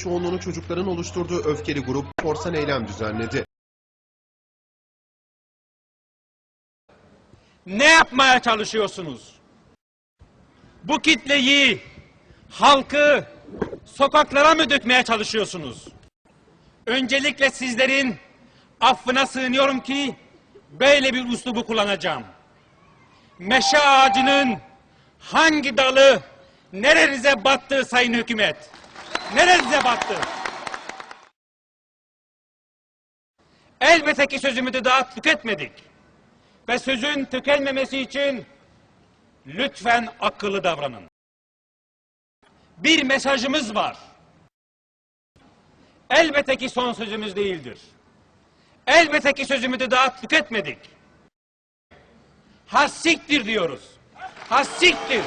çoğunluğunu çocukların oluşturduğu öfkeli grup korsan eylem düzenledi. Ne yapmaya çalışıyorsunuz? Bu kitleyi, halkı sokaklara mı dökmeye çalışıyorsunuz? Öncelikle sizlerin affına sığınıyorum ki böyle bir uslubu kullanacağım. Meşe ağacının hangi dalı nerenize battı sayın hükümet? Nerenize battı? Elbette ki sözümü daha tüketmedik. Ve sözün tükenmemesi için lütfen akıllı davranın. Bir mesajımız var. Elbette ki son sözümüz değildir. Elbette ki sözümü daha tüketmedik. Hassiktir diyoruz. Hassiktir.